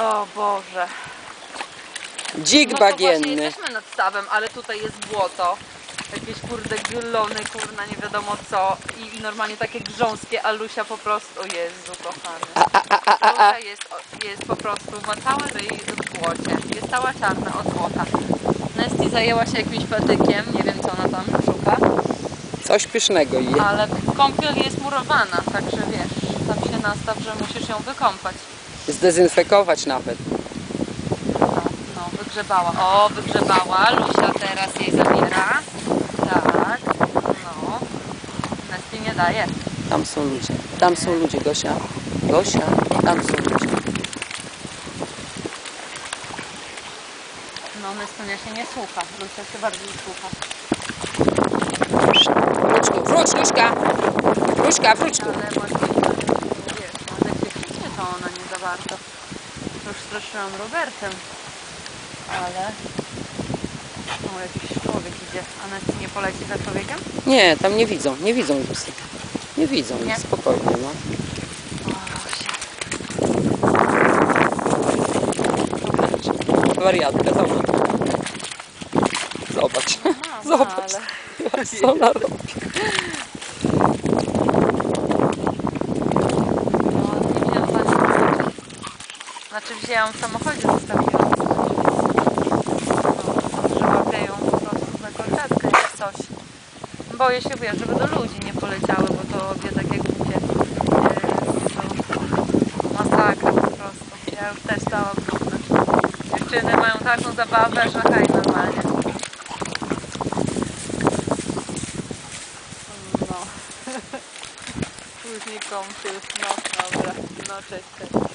O Boże. Dzik No to właśnie bagienny. jesteśmy nad stawem, ale tutaj jest błoto. Jakieś kurde glony, kurna, nie wiadomo co. I, i normalnie takie grząskie, a Lusia po prostu, o Jezu kochany. Lusia jest, o- jest po prostu, ma cały ryj w błocie. Jest cała czarna od złota. Nesty zajęła się jakimś patykiem, nie wiem co ona tam szuka. Coś pysznego je. Ale kąpiel jest murowana, także wiesz, tam się nastaw, że musisz ją wykąpać. Zdezynfekować nawet. No, no, wygrzebała. O, wygrzebała. Lusia teraz jej zabiera. Tak, no. Nesty nie daje. Tam są ludzie. Tam są ludzie, Gosia. Gosia, tam są ludzie. No, Nestunia się nie słucha. Lusia się bardziej słucha. Wróć wróć, Luśka! Luśka, wróć tu. Ale właśnie, wiesz, no, jak się kwiśnie, to ona nie za bardzo. Już straszyłam Robertem. Ale... O, jakiś człowiek idzie. A Nesty nie poleci za człowiekiem? Nie, tam nie widzą, nie widzą Lucy. Nie widzą, Nie? spokojnie, no. Wariatka, zobacz. Zobacz. No, Zobacz. ale... Co ona robi? No, nie wzięłam pani Znaczy wzięłam w samochodzie, zostawiłam. No, że łapię ją po prostu na kolczatkę jak coś. Boję się, wiesz, żeby do ludzi nie poleciały, bo to obie tak jak mówię. Jezu, Masakra po prostu. Ja już też stałam brudna. Dziewczyny mają taką zabawę, że hej, normalnie. No. Później kąpiel. No, dobra. No, cześć, cześć.